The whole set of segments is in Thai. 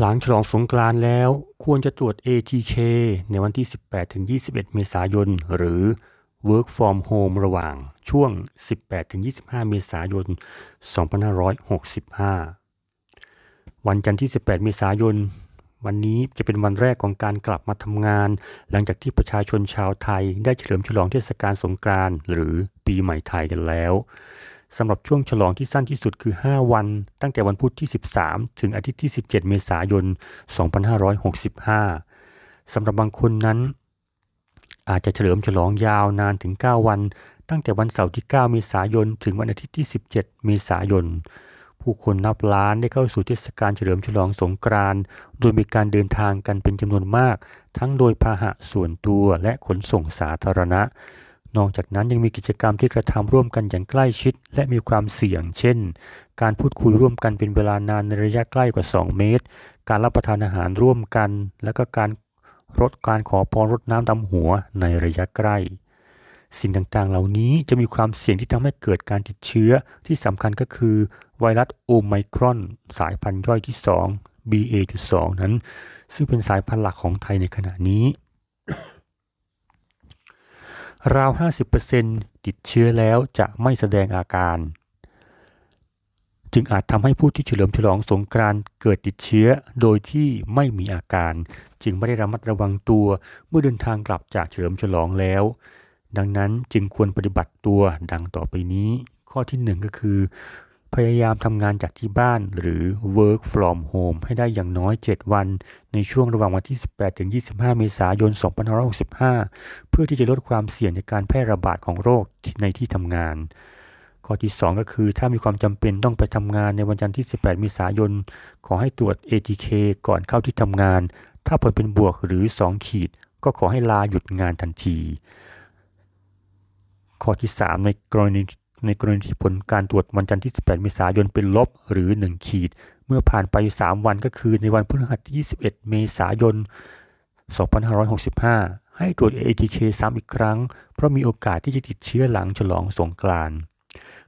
หลังฉลองสงกรานแล้วควรจะตรวจ ATK ในวันที่ 18-21 เมษายน หรือ Work from Home ระหว่างช่วง 18-25 เมษายน 2565 วันจันทร์ที่ 18 เมษายน วันนี้จะเป็นวันแรกของการกลับมาทำงาน หลังจากที่ประชาชนชาวไทยได้เฉลิมฉลองเทศกาลสงกรานต์หรือปีใหม่ไทยกันแล้ว สำหรับช่วงฉลองที่สั้นที่สุดคือ 5 วัน ตั้งแต่วันพุธที่ 13 ถึงอาทิตย์ที่ 17 เมษายน 2565 สำหรับบางคนนั้น อาจจะเฉลิมฉลองยาวนานถึง 9 วัน ตั้งแต่วันเสาร์ที่ 9 เมษายน ถึงวันอาทิตย์ที่ 17 เมษายน ผู้คนนับล้านได้เข้าสู่เทศกาลเฉลิมฉลองสงกรานต์โดยมีการเดินทางกันเป็นจำนวนมาก ทั้งโดยพาหะส่วนตัวและขนส่งสาธารณะ นอกจากนั้นยังมีกิจกรรมที่กระทำร่วมกันอย่างใกล้ชิด และมีความเสี่ยง เช่น การพูดคุยร่วมกันเป็นเวลานานในระยะใกล้กว่า 2 เมตร การรับประทานอาหารร่วมกัน และก็การรดการขอพรรดน้ำดำหัวในระยะใกล้ สิ่งต่างๆ เหล่านี้จะมีความเสี่ยงที่ทำให้เกิดการติดเชื้อที่สำคัญก็คือ ไวรัสโอไมครอน สายพันธุ์ย่อยที่ 2 BA.2 นั้น ซึ่งเป็นสายพันธุ์หลักของไทยในขณะนี้ ราว 50%ติดเชื้อแล้วจะไม่แสดงอาการ จึงอาจทำให้ผู้ที่เฉลิมฉลองสงกรานต์เกิดติดเชื้อโดยที่ไม่มีอาการ จึงไม่ได้ระมัดระวังตัวเมื่อเดินทางกลับจากเฉลิมฉลองแล้ว ดังนั้นจึงควรปฏิบัติตัวดังต่อไปนี้ ข้อที่ 1 ก็คือ พยายามทำงานจากที่บ้านหรือ work from home ให้ได้อย่างน้อย 7 วัน ในช่วงระหว่างวันที่ 18 ถึง 25 เมษายน 2565 เพื่อที่จะลดความเสี่ยงในการแพร่ระบาดของโรคในที่ทำงาน ข้อที่ 2 ก็คือถ้ามีความจำเป็นต้องไปทำงานในวันจันทร์ที่ 18 เมษายน ขอให้ตรวจ ATK ก่อนเข้าที่ทำงาน ถ้าผลเป็นบวกหรือ 2 ขีด ก็ขอให้ลาหยุดงานทันที ข้อที่ 3 ในกรณี ในกรณีที่ผลการตรวจวันจันทร์ที่ 18 เมษายนเป็นลบหรือ 1 ขีด เมื่อผ่านไป 3 วันก็คือในวันพฤหัสที่ 21 เมษายน 2565 ให้ตรวจ ATK ซ้ำอีกครั้ง เพราะมีโอกาสที่จะติดเชื้อหลังฉลองสงกรานต์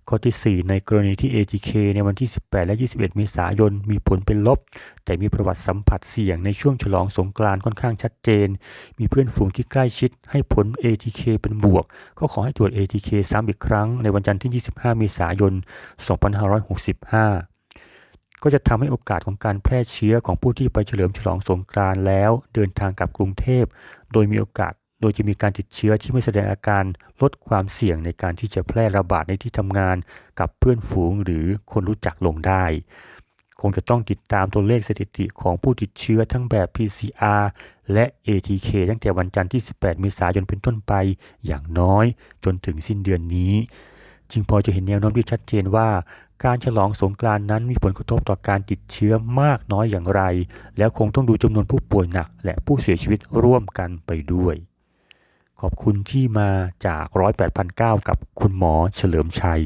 ข้อที่ 4 ในกรณีที่ ATK ในวันที่ 18 และ 21 เมษายน มีผลเป็นลบ แต่มีประวัติสัมผัสเสี่ยงในช่วงฉลองสงกรานต์ค่อนข้างชัดเจน มีเพื่อนฝูงที่ใกล้ชิดให้ผล ATK เป็นบวก ก็ขอให้ตรวจ ATK ซ้ำอีกครั้งในวันจันทร์ที่ 25 เมษายน 2565ก็จะทำให้โอกาสของการแพร่เชื้อของผู้ที่ไปเฉลิมฉลองสงกรานต์แล้ว เดินทางกลับกรุงเทพ โดยมีโอกาส โดยจะมีการติดเชื้อที่ไม่แสดงอาการลดความเสี่ยงในการที่จะแพร่ระบาดในที่ทำงานกับเพื่อนฝูงหรือคนรู้จักลงได้ คงจะต้องติดตามตัวเลขสถิติของผู้ติดเชื้อทั้งแบบ PCR และ ATK ตั้งแต่วันจันทร์ที่ 18 เมษายนเป็นต้นไปอย่างน้อยจนถึงสิ้นเดือนนี้ จึงพอจะเห็นแนวโน้มที่ชัดเจนว่าการฉลองสงกรานนั้นมีผลกระทบต่อการติดเชื้อมากน้อยอย่างไร แล้วคงต้องดูจำนวนผู้ป่วยหนัก และผู้เสียชีวิตร่วมกันไปด้วย ขอบคุณที่มาจาก 108.9กับคุณหมอเฉลิมชัย